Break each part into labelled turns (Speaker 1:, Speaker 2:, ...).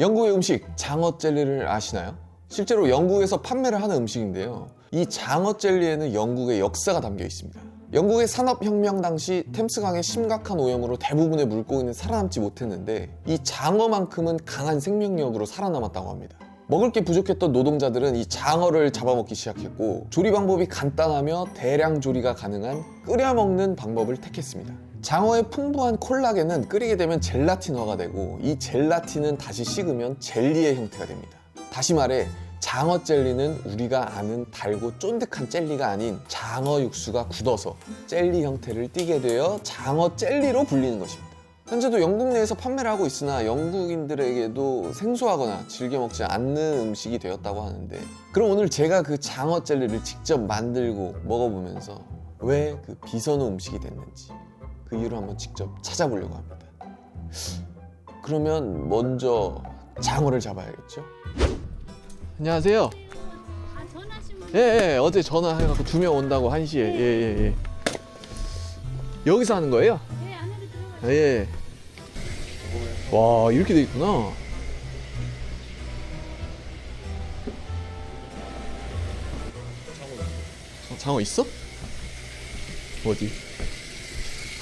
Speaker 1: 영국의 음식 장어 젤리를 아시나요? 실제로 영국에서 판매를 하는 음식인데요. 이 장어 젤리에는 영국의 역사가 담겨 있습니다. 영국의 산업혁명 당시 템스강의 심각한 오염으로 대부분의 물고기는 살아남지 못했는데 이 장어만큼은 강한 생명력으로 살아남았다고 합니다. 먹을 게 부족했던 노동자들은 이 장어를 잡아먹기 시작했고 조리 방법이 간단하며 대량 조리가 가능한 끓여 먹는 방법을 택했습니다. 장어의 풍부한 콜라겐은 끓이게 되면 젤라틴화가 되고 이 젤라틴은 다시 식으면 젤리의 형태가 됩니다. 다시 말해 장어 젤리는 우리가 아는 달고 쫀득한 젤리가 아닌 장어 육수가 굳어서 젤리 형태를 띠게 되어 장어 젤리로 불리는 것입니다. 현재도 영국 내에서 판매를 하고 있으나 영국인들에게도 생소하거나 즐겨 먹지 않는 음식이 되었다고 하는데 그럼 오늘 제가 그 장어 젤리를 직접 만들고 먹어보면서 왜 그 비선호 음식이 됐는지 그 이유를 한번 직접 찾아보려고 합니다. 그러면 먼저 장어를 잡아야겠죠? 안녕하세요.
Speaker 2: 아 전화하신 분
Speaker 1: 예, 예, 어제 전화해갖고 두 명 온다고 1시에. 예, 예, 예. 여기서 하는 거예요?
Speaker 2: 네, 안으로 들어가.
Speaker 1: 예. 와, 이렇게 돼 있구나. 어, 장어 있어? 어디?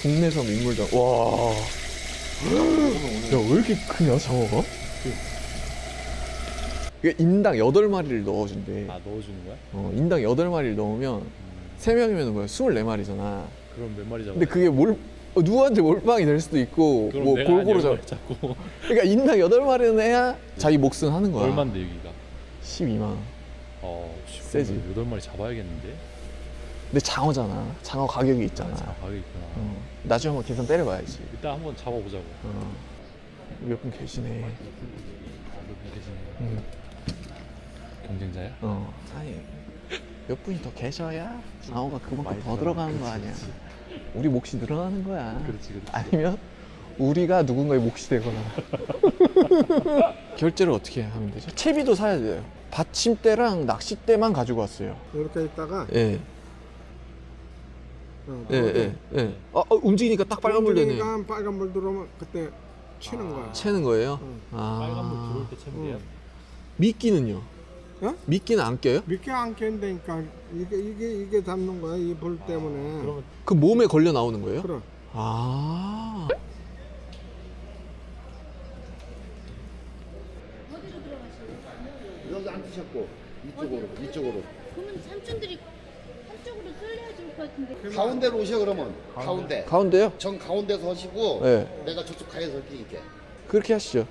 Speaker 1: 국내산 민물장. 와. 야, 왜 이렇게 크냐, 장어가? 이게 인당 8마리를 넣어준대.
Speaker 3: 아 넣어주는 거야?
Speaker 1: 어, 인당 8마리를 넣으면 3명이면 뭐야? 24마리잖아.
Speaker 3: 그럼 몇 마리 잡아?
Speaker 1: 근데 그게 몰 어, 누구한테 몰빵이 될 수도 있고
Speaker 3: 그럼
Speaker 1: 뭐
Speaker 3: 내가
Speaker 1: 골고루
Speaker 3: 한
Speaker 1: 잡.
Speaker 3: 잡고
Speaker 1: 그러니까 인당 8마리는 해야 자기 몫은 하는 거야.
Speaker 3: 얼마인데 여기가?
Speaker 1: 12만 원.
Speaker 3: 어,
Speaker 1: 세지.
Speaker 3: 여덟 마리 잡아야겠는데?
Speaker 1: 근데 장어잖아. 장어 가격이 있잖아.
Speaker 3: 자, 가격 있구나.
Speaker 1: 어, 나중에 한번 계산 때려봐야지.
Speaker 3: 이따 한번 잡아보자고.
Speaker 1: 어. 몇분 계시네.
Speaker 3: 아, 몇분 계시네.
Speaker 1: 응.
Speaker 3: 경쟁자야?
Speaker 1: 어. 아니 몇 분이 더 계셔야 장어가 그만큼 더 들어가는 거 아니야. 우리 몫이 늘어나는 거야.
Speaker 3: 그렇지, 그렇지.
Speaker 1: 아니면 우리가 누군가의 몫이 되거나. 결제를 어떻게 하면 되죠? 채비도 사야 돼요. 받침대랑 낚싯대만 가지고 왔어요.
Speaker 4: 이렇게 있다가
Speaker 1: 예,
Speaker 4: 어,
Speaker 1: 예, 예, 예. 어, 어, 움직이니까 딱 빨간불 되네.
Speaker 4: 움직이니까 빨간불 들어오면 그때 치는
Speaker 3: 아.
Speaker 4: 거야.
Speaker 1: 채는 거예요?
Speaker 4: 응.
Speaker 1: 아.
Speaker 3: 빨간불 들어올 때 채면 돼요?
Speaker 1: 미끼는요?
Speaker 4: 어?
Speaker 1: 미끼는 안 껴요?
Speaker 4: 미끼 안 깬다니까 이게 이게 이게 잡는 거야 이 불 때문에.
Speaker 3: 그러면
Speaker 1: 그 몸에 걸려 나오는 거예요?
Speaker 4: 그럼
Speaker 1: 아.
Speaker 2: 어디로 들어가시요
Speaker 5: 여기 앉으셨고 이쪽으로 이쪽으로
Speaker 2: 그러면 삼촌들이 것 같은데.
Speaker 5: 가운데로 오셔 그러면 가운데
Speaker 1: 가운데요?
Speaker 5: 정 가운데 서시고
Speaker 1: 네.
Speaker 5: 내가 저쪽 가에 설 테니까
Speaker 1: 그렇게 하시죠.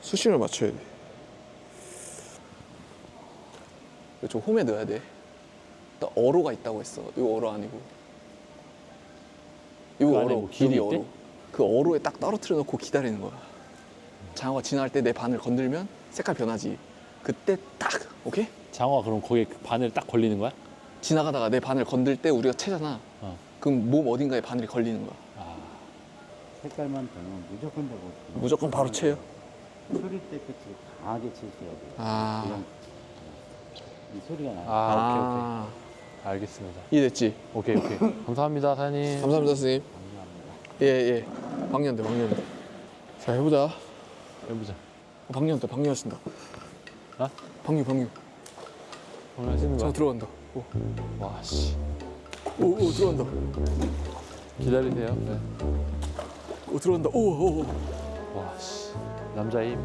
Speaker 1: 수심을 맞춰야 돼. 저 홈에 넣어야 돼. 또 어로가 있다고 했어. 이거 어로 아니고. 이거
Speaker 3: 그 안에
Speaker 1: 어로,
Speaker 3: 뭐
Speaker 1: 길이
Speaker 3: 기둥이
Speaker 1: 어로. 그 어로에 딱 떨어뜨려 놓고 기다리는 거야. 장어가 지나갈 때 내 바늘 건들면 색깔 변하지. 그때 딱, 오케이?
Speaker 3: 장어가 그럼 거기에 그 바늘 딱 걸리는 거야?
Speaker 1: 지나가다가 내 바늘 건들 때 우리가 채잖아.
Speaker 3: 어.
Speaker 1: 그럼 몸 어딘가에 바늘이 걸리는 거야.
Speaker 3: 아,
Speaker 6: 색깔만 되면 무조건 되고
Speaker 1: 무조건 바로 채요.
Speaker 6: 소리 때 끝이 강하게 돼요.
Speaker 1: 아.
Speaker 6: 그냥 이 소리가 나요.
Speaker 3: 아,
Speaker 1: 아,
Speaker 3: 오케이, 오케이. 알겠습니다.
Speaker 1: 이해됐지?
Speaker 3: 오케이, 오케이. 감사합니다, 사장님.
Speaker 1: 감사합니다, 선생님. 예, 예. 박년대, 박년대. 자, 해보자.
Speaker 3: 해보자.
Speaker 1: 어, 박년대, 박년 하신다.
Speaker 3: 아?
Speaker 1: 박유, 박유. 자,
Speaker 3: 거야?
Speaker 1: 들어간다. 오,
Speaker 3: 와, 씨.
Speaker 1: 오, 오 들어간다.
Speaker 3: 기다리세요. 네.
Speaker 1: 오, 들어간다. 오, 오, 오.
Speaker 3: 와, 씨. 남자 힘.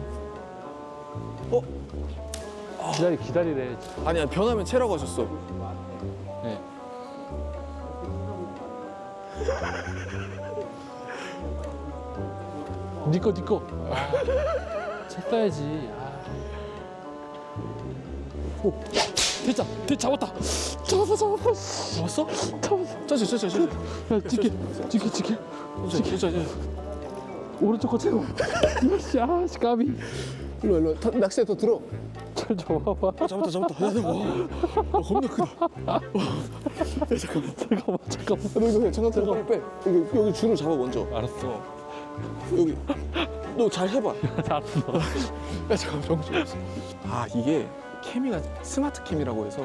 Speaker 1: 어?
Speaker 3: 기다리, 기다리래.
Speaker 1: 아니야, 변하면 채라고 하셨어.
Speaker 3: 네. 니꺼 니꺼 아, 책 써야지 아. 오 됐다 됐 잡았다 잡았어 잡았어
Speaker 1: 잡았어? 잡았어. 짜지, 짜지, 짜지.
Speaker 3: 야 지켜 지켜 지켜
Speaker 1: 짜지, 짜지.
Speaker 3: 오른쪽 거 채고 이씨 아씨 까비
Speaker 1: 일로, 일로. 다- 낚시대 더 들어.
Speaker 3: 잘 잡아봐
Speaker 1: 잡았다, 잡았다. 야, 와, 와, 겁나 크다. 와. 야, 잠깐만.
Speaker 3: 잠깐만 잠깐만
Speaker 1: 너 이거 해. 잠깐, 잠깐, 빼. 여기, 여기 줄을 잡아, 먼저.
Speaker 3: 알았어
Speaker 1: 여기. 너 잘 해봐.
Speaker 3: 알았어
Speaker 1: 야 잠깐만 정신 없어 아 이게 케미가 스마트 캠이라고 해서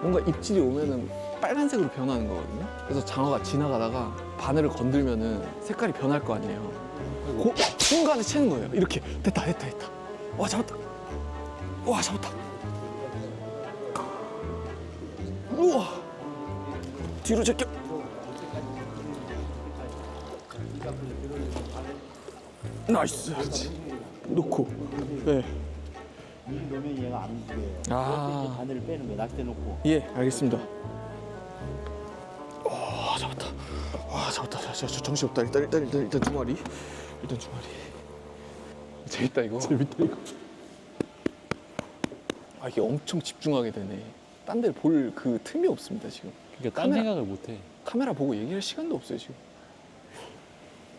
Speaker 1: 뭔가 입질이 오면은 빨간색으로 변하는 거거든요 그래서 장어가 지나가다가 바늘을 건들면은 색깔이 변할 거 아니에요 고, 순간에 채는 거예요. 이렇게 됐다 됐다 됐다. 와 잡았다. 와 잡았다. 우와 뒤로 제껴. 나이스. 놓고. 네.
Speaker 6: 이 놓으면 얘가 안 움직여요.
Speaker 1: 아.
Speaker 6: 바늘을 빼는 거야. 낙대 놓고.
Speaker 1: 예, 알겠습니다. 와, 잡았다. 와, 잡았다. 자, 자, 저 정신 없다. 일단 일단 일단 일단 두 마리. 일단 두 마리. 재밌다 이거. 재밌다 이거. 아, 이게 엄청 집중하게 되네. 딴 데를 볼 그 틈이 없습니다, 지금.
Speaker 3: 그러니까 딴
Speaker 1: 카메라-
Speaker 3: 생각을 못해.
Speaker 1: 카메라 보고 얘기할 시간도 없어요, 지금.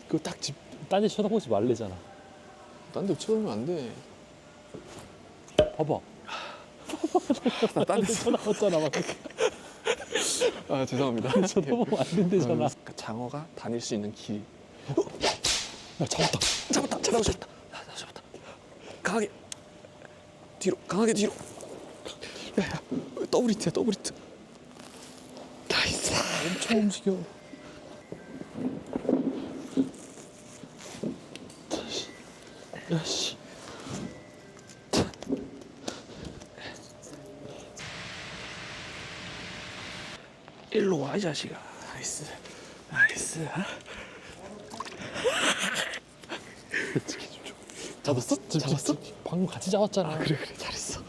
Speaker 1: 그거 딱 집,
Speaker 3: 딴 데 쳐다보지 말래잖아.
Speaker 1: 딴데 쳐다보면 안 돼.
Speaker 3: 봐봐.
Speaker 1: 나딴데
Speaker 3: 쳐다봤잖아. 막.
Speaker 1: 아, 죄송합니다.
Speaker 3: 쳐다보면 안 된대잖아.
Speaker 1: 그러니까 장어가 다닐 수 있는 길. 어? 야, 잡았다. 잡았다. 잡았다. 잡았다. 야, 나 잡았다. 강하게 뒤로. 강하게 뒤로. 야, 야. 더블 히트야. 더블 히트. 나이스.
Speaker 3: 엄청 움직여.
Speaker 1: 야, 씨. 일로 와, 이 자식아. 나이스. 나이스.
Speaker 3: 잡았어?
Speaker 1: 잡았어?
Speaker 3: 방금 같이 잡았잖아.
Speaker 1: 그래, 그래. 잘했어.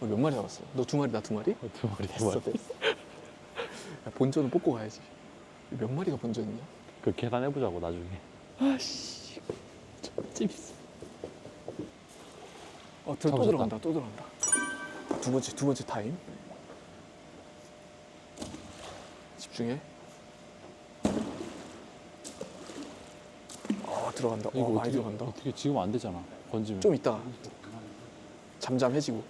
Speaker 1: 어, 몇 마리 잡았어? 너 두 마리, 나 두 마리?
Speaker 3: 두 마리, 두
Speaker 1: 됐어,
Speaker 3: 마리.
Speaker 1: 됐어. 야, 본전은 뽑고 가야지. 몇 마리가 본전이냐?
Speaker 3: 그 계산해보자고, 나중에.
Speaker 1: 아씨.
Speaker 3: 재밌어.
Speaker 1: 어, 들, 또
Speaker 3: 잡으셨다.
Speaker 1: 들어간다, 또 들어간다. 두 번째, 두 번째 타임. 집중해. 아, 들어간다. 어, 많이 들어간다.
Speaker 3: 어떻게 지금 안 되잖아. 건지면.
Speaker 1: 좀 이따 잠잠해지고.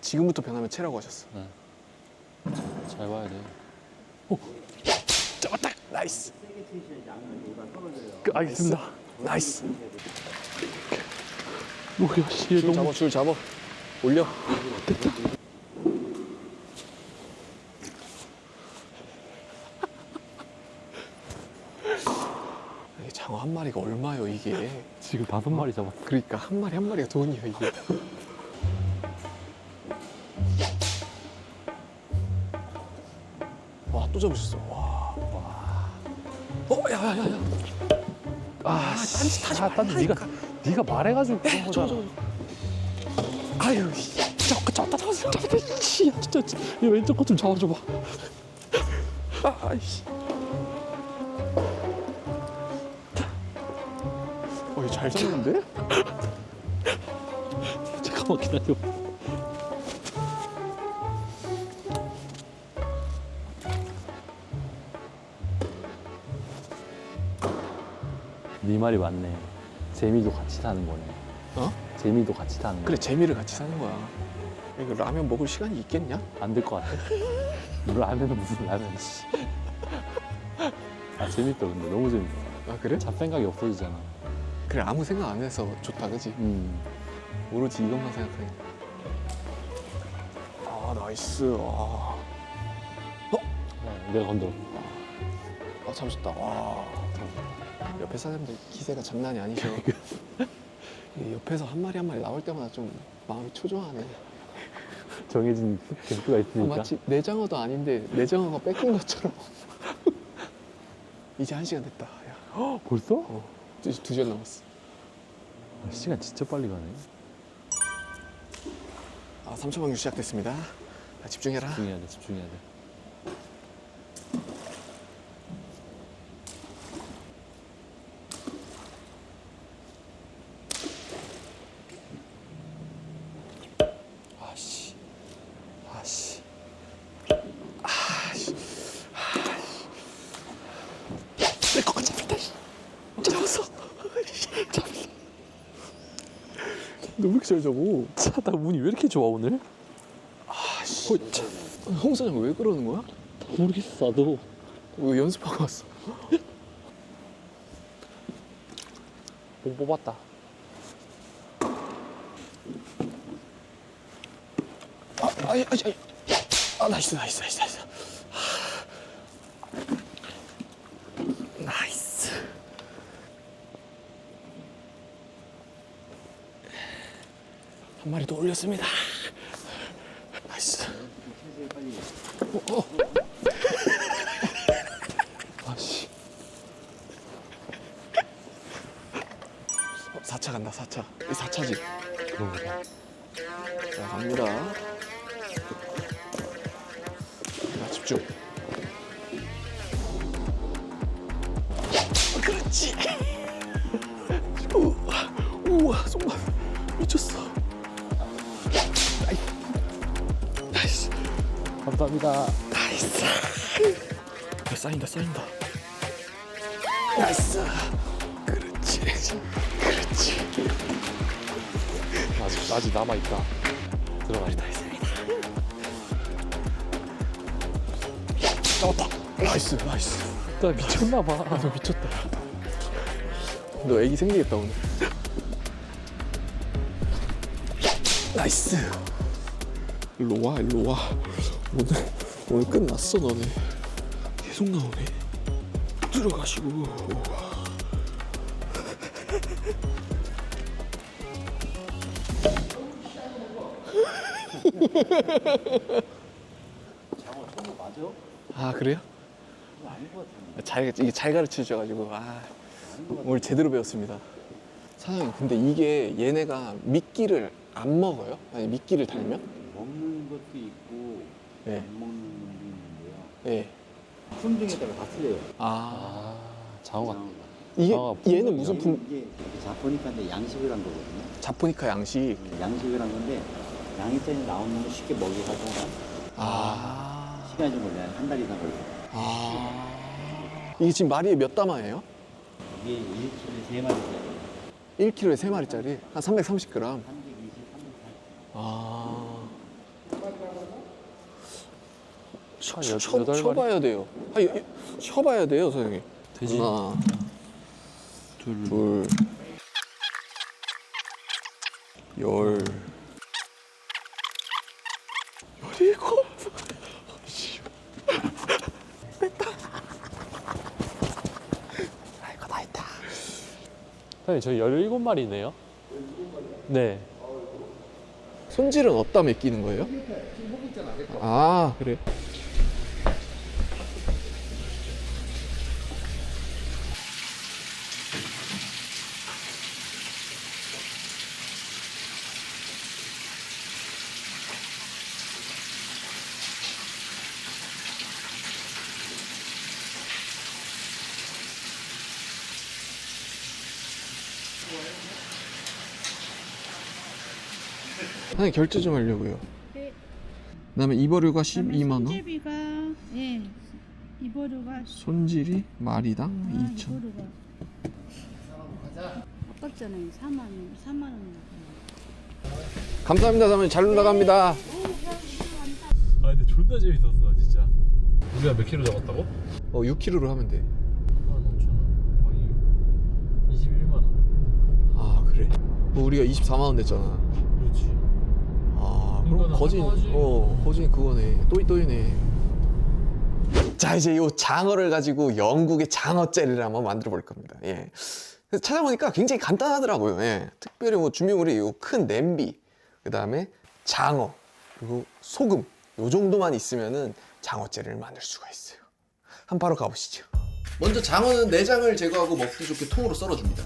Speaker 1: 지금부터 변하면 채라고 하셨어.
Speaker 3: 잘 봐야 돼.
Speaker 1: 잡았다. 나이스. 그, 알겠습니다. 나이스.
Speaker 3: 뭐야, 씨.
Speaker 1: 줄
Speaker 3: 너무
Speaker 1: 잡아, 줄 잡아. 올려. 됐다. 이게 장어 한 마리가 얼마요 이게?
Speaker 3: 지금 다섯 마리 잡았어.
Speaker 1: 그러니까 한 마리 한 마리가 돈이야 이게. 와 또 잡으셨어. 와. 와. 어, 야야야야. 아, 딴짓 하지
Speaker 3: 아, 딴짓 네가. 네가 말해가지고 그런
Speaker 1: 저,
Speaker 3: 거잖아.
Speaker 1: 저, 아유, 씨. 잡았다, 잡았다, 잡았다, 잡았다. 씨, 야, 진짜, 진짜.
Speaker 3: 얘 왼쪽 거좀 잡아줘봐.
Speaker 1: 아, 아이씨. 어, 이 잘 잡는데?
Speaker 3: 잠깐만 기다려. 네 말이 맞네. 재미도 같이 타는 거네.
Speaker 1: 어?
Speaker 3: 재미도 같이 타는 거.
Speaker 1: 그래, 재미를 같이 사는 거야. 이거 라면 먹을 시간이 있겠냐?
Speaker 3: 안될 것 같아. 라면은 무슨 라면 씨. 아 재밌다 근데 너무 재밌다.
Speaker 1: 아, 그래?
Speaker 3: 잡생각이 없어지잖아.
Speaker 1: 그래, 아무 생각 안 해서 좋다, 그지?
Speaker 3: 음.
Speaker 1: 오로지 이것만 생각하니까. 아, 나이스. 아,
Speaker 3: 네, 내가 건드려.
Speaker 1: 아 잡으셨다. 와. 옆에 사람들 기세가 장난이 아니셔. 이 옆에서 한 마리 한 마리 나올 때마다 좀 마음이 초조하네.
Speaker 3: 정해진
Speaker 1: 아,
Speaker 3: 있으니까.
Speaker 1: 마치 내장어도 아닌데 내장어가 뺏긴 것처럼. 이제 한 시간 됐다. 야,
Speaker 3: 벌써?
Speaker 1: 어, 이제 두 시간 남았어.
Speaker 3: 아, 시간 진짜 빨리 가네.
Speaker 1: 아, 3초 방류 시작됐습니다. 자, 집중해라.
Speaker 3: 집중해야 돼. 집중해야 돼.
Speaker 1: 아씨, 아씨, 아씨, 아씨. 내 거가 잡혔다. 씨. 잡았어. 잡았어. 너 왜 이렇게 잘 잡어?
Speaker 3: 차다 운이 왜 이렇게 좋아 오늘?
Speaker 1: 아씨. 어, 참. 홍 사장 왜 그러는 거야?
Speaker 3: 모르겠어 나도.
Speaker 1: 왜 연습하고 왔어?
Speaker 3: 뽕 뽑았다.
Speaker 1: 아, 아이, 아이, 아이. 아, 나이스, 나이스, 나이스, 나이스. 한 마리 더 올렸습니다. 나이스. 어, 어. 아씨. 어, 4차 간다, 4차. 이 4차지.
Speaker 3: 그런 거다.
Speaker 1: 자, 갑니다.
Speaker 3: 감사합니다.
Speaker 1: 나이스. 야, 쌓인다, 쌓인다. 나이스. 그렇지, 그렇지.
Speaker 3: 아직 아직 남아 있다. 들어간다.
Speaker 1: 잡았다. 나이스, 나이스.
Speaker 3: 나 미쳤나 봐.
Speaker 1: 너 미쳤다. 너 애기 생기겠다 오늘. 나이스. 일로 와, 일로 와. 오늘 오늘 끝났어 너네. 계속 나오네. 들어가시고.
Speaker 6: 장어 처음 맞아?
Speaker 1: 아 그래요?
Speaker 6: 그거 아닌 것 같은데.
Speaker 1: 잘 이게 잘 가르쳐 주셔가지고 아 오늘 제대로 배웠습니다. 사장님 근데 이게 얘네가 미끼를 안 먹어요? 아니 미끼를 달면?
Speaker 6: 안 먹는 놈도 있는데요.
Speaker 1: 예.
Speaker 6: 품종에 따라 다 틀려요.
Speaker 3: 아아 장어가.
Speaker 1: 이게
Speaker 3: 아,
Speaker 1: 얘는 무슨 품?
Speaker 6: 이게 자포니카인데 양식을 한 거거든요.
Speaker 1: 자포니카 양식.
Speaker 6: 양식을 한 건데 양이장이 나오는 거 쉽게 먹여가지고
Speaker 1: 아.
Speaker 6: 시간이 좀 걸려요. 한 달 이상 걸려요.
Speaker 1: 아. 이게 지금 마리에 몇 담아예요?
Speaker 6: 이게 1kg에 3마리짜리.
Speaker 1: 1kg에 3마리짜리 한 330g.
Speaker 6: 320, 380.
Speaker 1: 아.
Speaker 3: 한
Speaker 1: 쳐,
Speaker 3: 여-
Speaker 1: 쳐,
Speaker 3: 여덟 마리?
Speaker 1: 쳐봐야 돼요. 아, 여- 여- 쳐봐야 돼요, 사장님.
Speaker 3: 돼지?
Speaker 1: 하나,
Speaker 3: 둘.
Speaker 1: 둘, 열, 열일곱. 아이고 다 했다.
Speaker 3: 사장님 저희 17마리네요. 네.
Speaker 1: 손질은 어디다 맡기는 거예요? 아 그래. 하나 결제 좀 하려고요.
Speaker 2: 네.
Speaker 1: 그다음에 입어료가 12만 원,
Speaker 2: 손질비가 예 이버류가
Speaker 1: 손질이 마리당
Speaker 2: 아,
Speaker 1: 2천.
Speaker 2: 이버류가 아깝잖아요 4만 4만 원
Speaker 1: 감사합니다, 사모님. 잘 나갑니다.
Speaker 3: 아 근데 존나 재밌었어 진짜. 우리가 몇 킬로 잡았다고?
Speaker 1: 어, 6kg로 하면 돼.
Speaker 3: 5천 원. 방이 21만 원.
Speaker 1: 아 그래. 뭐 우리가 24만 원 냈잖아. 그럼 거진. 어 거진 그거네. 또이 또이네. 자 이제 요 장어를 가지고 영국의 장어 젤리를 한번 만들어 볼 겁니다. 예. 찾아보니까 굉장히 간단하더라고요. 예. 특별히 뭐 준비물이 요큰 냄비, 그 다음에 장어, 그리고 소금 요 정도만 있으면은 장어 젤리를 만들 수가 있어요. 한번 바로 가보시죠. 먼저 장어는 내장을 제거하고 먹기 좋게 통으로 썰어줍니다.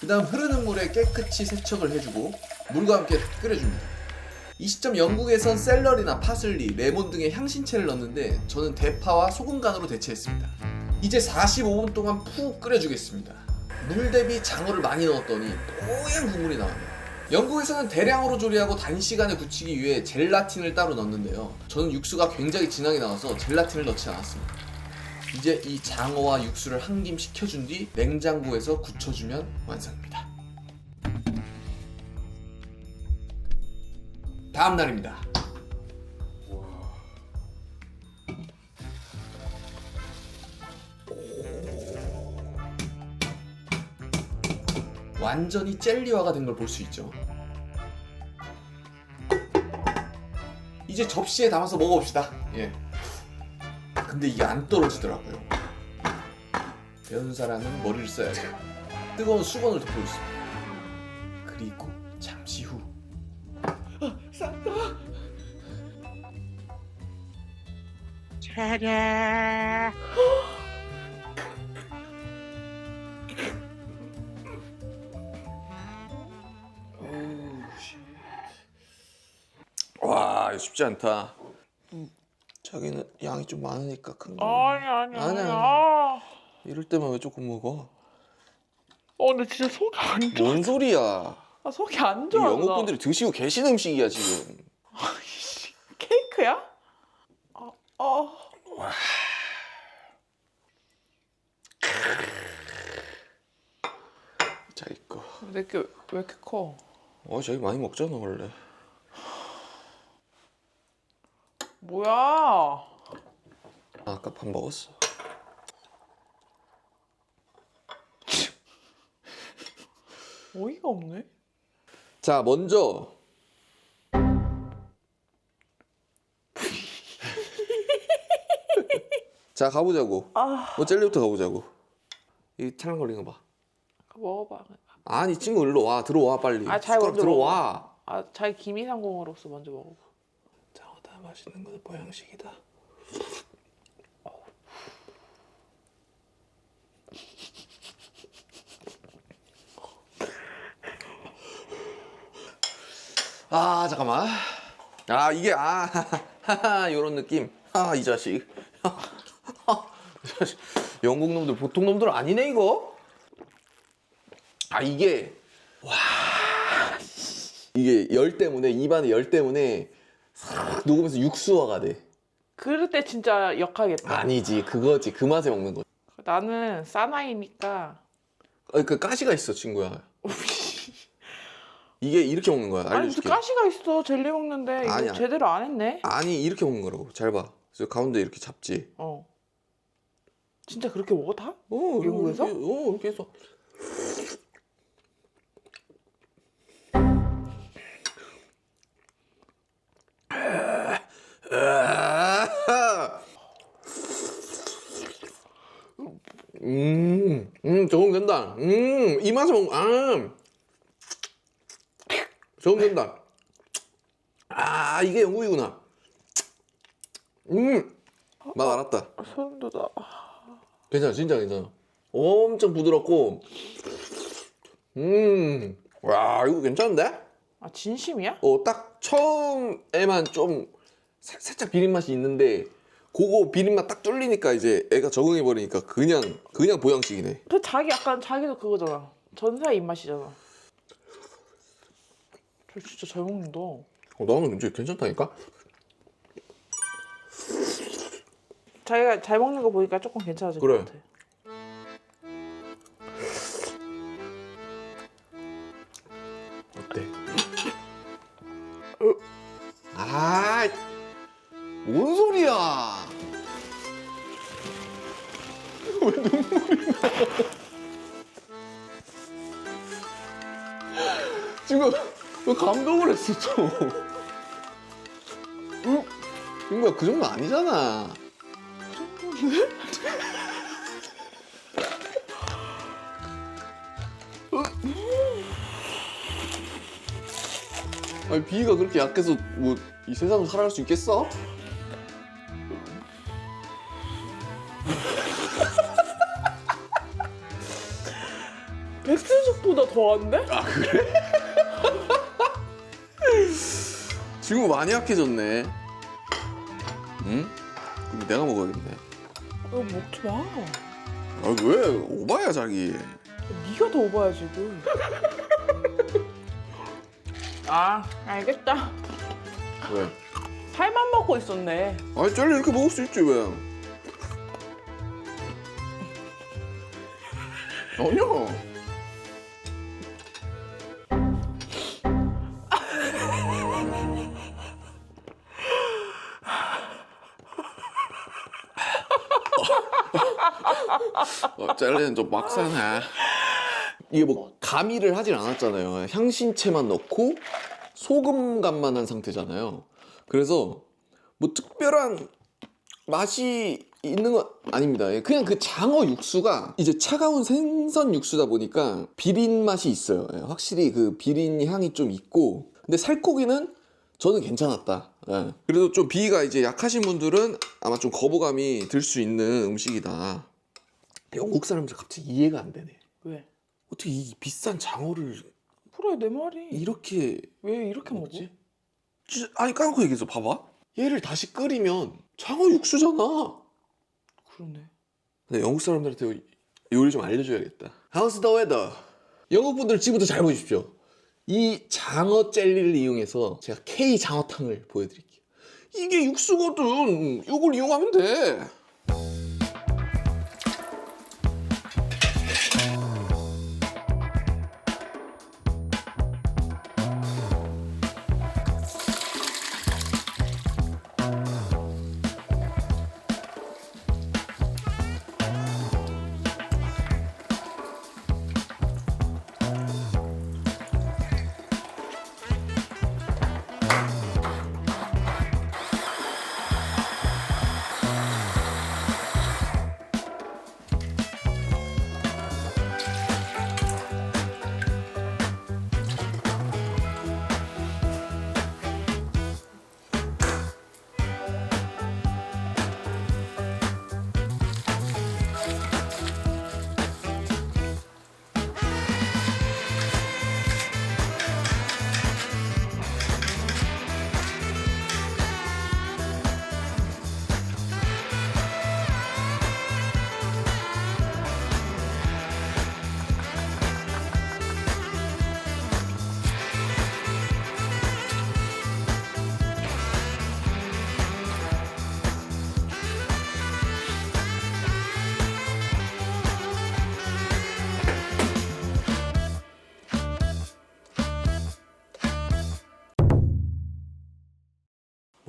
Speaker 1: 그 다음 흐르는 물에 깨끗이 세척을 해주고 물과 함께 끓여줍니다. 이 시점 영국에선 샐러리나 파슬리, 레몬 등의 향신채를 넣는데 저는 대파와 소금 간으로 대체했습니다. 이제 45분 동안 푹 끓여주겠습니다. 물 대비 장어를 많이 넣었더니 뽀얀 국물이 나왔네요. 영국에서는 대량으로 조리하고 단시간에 굳히기 위해 젤라틴을 따로 넣는데요. 저는 육수가 굉장히 진하게 나와서 젤라틴을 넣지 않았습니다. 이제 이 장어와 육수를 한 김 식혀준 뒤 냉장고에서 굳혀주면 완성입니다. 다음 날입니다. 완전히 젤리화가 된 걸 볼 수 있죠. 이제 접시에 담아서 먹어봅시다. 예. 근데 이게 안 떨어지더라고요. 배운 사람은 머리를 써야죠. 뜨거운 수건을 덮고 있습니다. 와 이거 쉽지 않다. 자기는 양이 좀 많으니까 큰 거.
Speaker 7: 아니 아니
Speaker 1: 아니,
Speaker 7: 아니.
Speaker 1: 아니.
Speaker 7: 아.
Speaker 1: 이럴 때만 왜 조금 먹어?
Speaker 7: 어 근데 진짜 속이 안 좋아.
Speaker 1: 뭔 소리야?
Speaker 7: 아, 속이 안
Speaker 1: 이
Speaker 7: 좋아.
Speaker 1: 영국
Speaker 7: 나.
Speaker 1: 분들이 드시고 계신 음식이야 지금.
Speaker 7: 케이크야? 아, 아.
Speaker 1: 자기 거.
Speaker 7: 내게 왜 이렇게 커?
Speaker 1: 어 자기 많이 먹잖아 원래.
Speaker 7: 뭐야?
Speaker 1: 아, 아까 밥 먹었어.
Speaker 7: 어이가 없네.
Speaker 1: 자 먼저 자 가보자고.
Speaker 7: 아,
Speaker 1: 뭐 젤리부터 가보자고. 이 찰랑거리는 거 봐.
Speaker 7: 먹어봐.
Speaker 1: 아니 친구 일로 와 들어와 빨리.
Speaker 7: 아, 잘
Speaker 1: 숟가락
Speaker 7: 먼저
Speaker 1: 들어와.
Speaker 7: 아, 자기 김이상공으로서 먼저 먹어.
Speaker 1: 장어다 맛있는 건 보양식이다. 아 잠깐만. 아 이게 아 하하 이런 느낌. 아 이 자식. 이 자식. 영국 놈들 보통 놈들 아니네 이거. 아 이게 와 이게 열 때문에 입안에 열 때문에 싹 녹으면서 육수화가 돼.
Speaker 7: 그럴 때 진짜 역하겠다.
Speaker 1: 아니지 그거지 그 맛에 먹는 거.
Speaker 7: 나는 사나이니까
Speaker 1: 아, 그 가시가 있어 친구야. 이게 이렇게 먹는 거야.
Speaker 7: 아니 무슨
Speaker 1: 알려줄게.
Speaker 7: 가시가 있어 젤리 먹는데 이거
Speaker 1: 아니야.
Speaker 7: 제대로 안 했네.
Speaker 1: 아니 이렇게 먹는 거라고. 잘 봐. 그래서 가운데 이렇게 잡지.
Speaker 7: 어. 진짜 그렇게 먹어 다?
Speaker 1: 어? 이렇게, 어 이렇게 해서. 음, 음, 적응 된다. 음, 이 맛에 먹, 아, 적응 된다. 아, 이게 영국이구나. 음, 맛 알았다.
Speaker 7: 소름 돋아.
Speaker 1: 괜찮아, 진짜 괜찮아. 엄청 부드럽고, 음, 와, 이거 괜찮은데?
Speaker 7: 아 진심이야?
Speaker 1: 어, 딱 처음에만 좀 살, 살짝 비린 맛이 있는데, 그거 비린 맛딱 뚫리니까 이제 애가 적응해 버리니까 그냥, 그냥 보양식이네.
Speaker 7: 그 자기 약간 자기도 그거잖아. 전사의 입맛이잖아. 저 진짜 잘 먹는다.
Speaker 1: 어, 나는 이제 괜찮다니까?
Speaker 7: 자기가 잘 먹는 거 보니까 조금 괜찮아진
Speaker 1: 그래.
Speaker 7: 것 같아.
Speaker 1: 어때? 아, 뭔 소리야? 왜 눈물이 나? 지금 왜 감동을 했어 좀? 응? 친구야 그 정도 아니잖아. 아니 비위가 그렇게 약해서 뭐 이 세상을 살아갈 수 있겠어?
Speaker 7: 백순숙보다 더한데?
Speaker 1: 친구 많이 약해졌네. 응? 그럼 내가 먹어야겠네.
Speaker 7: 이거 먹지 마.
Speaker 1: 아 왜? 오바야 자기.
Speaker 7: 네가 더 오바야 지금. 아 알겠다.
Speaker 1: 왜?
Speaker 7: 살만 먹고 있었네.
Speaker 1: 아니 젤리 이렇게 먹을 수 있지 왜? 아니야. 어, 젤리는 좀 빡세네. 이게 뭐 가미를 하진 않았잖아요. 향신채만 넣고 소금 간만 한 상태잖아요. 그래서 뭐 특별한 맛이 있는 건 아닙니다. 예, 그냥 그 장어 육수가 이제 차가운 생선 육수다 보니까 비린 맛이 있어요. 예, 확실히 그 비린 향이 좀 있고 근데 살코기는 저는 괜찮았다. 예. 그래도 좀 비위가 이제 약하신 분들은 아마 좀 거부감이 들 수 있는 음식이다. 영국 사람들 갑자기 이해가 안 되네.
Speaker 7: 왜?
Speaker 1: 어떻게 이 비싼 장어를
Speaker 7: 그래 내 말이.
Speaker 1: 이렇게
Speaker 7: 왜 이렇게
Speaker 1: 먹지? 진짜- 아니 까놓고 얘기해서 봐봐. 얘를 다시 끓이면 장어 육수잖아.
Speaker 7: 그러네.
Speaker 1: 근데 영국 사람들한테 요리 좀 알려줘야겠다. How's the weather? 영국 분들 지금부터 잘 보십시오. 이 장어 젤리를 이용해서 제가 K 장어탕을 보여드릴게요. 이게 육수거든. 이걸 이용하면 돼.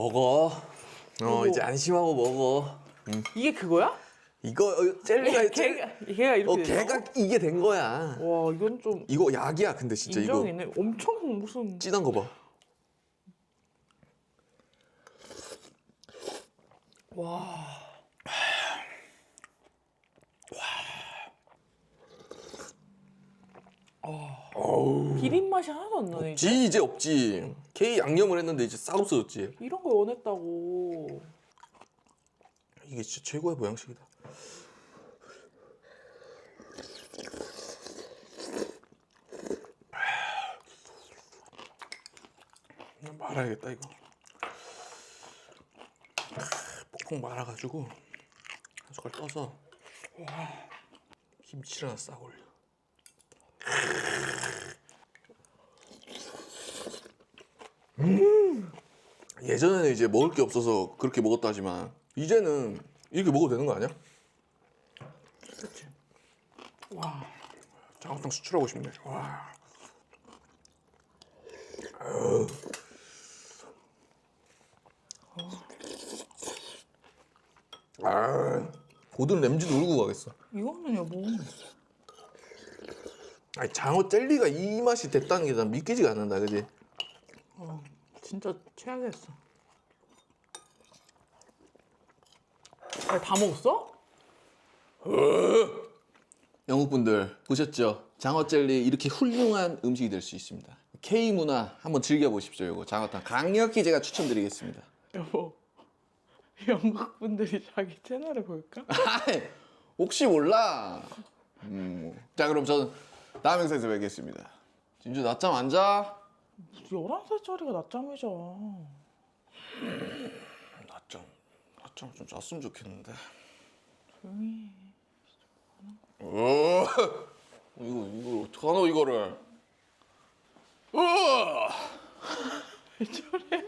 Speaker 1: 먹어. 어. 이제 안심하고 먹어.
Speaker 7: 이게 그거야?
Speaker 1: 이거 어, 젤리가 젤...
Speaker 7: 걔가 걔가 이렇게
Speaker 1: 어? 걔가 이게 된 거야.
Speaker 7: 와 이건 좀
Speaker 1: 이거 약이야 근데 진짜 이거
Speaker 7: 인정이네. 엄청 무슨
Speaker 1: 진한 거 봐.
Speaker 7: 와. 비린 맛이 하나도 안 나네. 이제.
Speaker 1: 지 이제 없지. K 양념을 했는데 이제 싹 없어졌지.
Speaker 7: 이런 거 원했다고.
Speaker 1: 이게 진짜 최고의 보양식이다. 이거 말아야겠다 이거. 폭폭 말아가지고 한 숟갈 떠서 김치를 하나 싹 올려. 음. 예전에는 이제 먹을 게 없어서 그렇게 먹었다 하지만 이제는 이렇게 먹어도 되는 거 아니야?
Speaker 7: 그렇지. 와.
Speaker 1: 장어탕 수출하고 싶네. 와. 아, 고든 램지도 울고 가겠어.
Speaker 7: 이거는 여보.
Speaker 1: 아니 장어 젤리가 이 맛이 됐다는 게 난 믿기지가 않는다, 그지?
Speaker 7: 어, 진짜 최악이었어. 아니, 다 먹었어?
Speaker 1: 영국 분들 보셨죠? 장어 젤리 이렇게 훌륭한 음식이 될 수 있습니다. K 문화 한번 즐겨 보십시오. 이거 장어탕 강력히 제가 추천드리겠습니다.
Speaker 7: 여보. 영국 분들이 자기 채널을 볼까?
Speaker 1: 아이, 혹시 몰라. 음. 자 그럼 저는 다음 행사에서 뵙겠습니다. 진주 낮잠 안 자?
Speaker 7: 11살짜리가 낮잠이죠.
Speaker 1: 낮잠, 낮잠 좀 잤으면 좋겠는데.
Speaker 7: 조용히.
Speaker 1: 어, 이거 이거 어떡하노 이거를. 어! 왜 저래?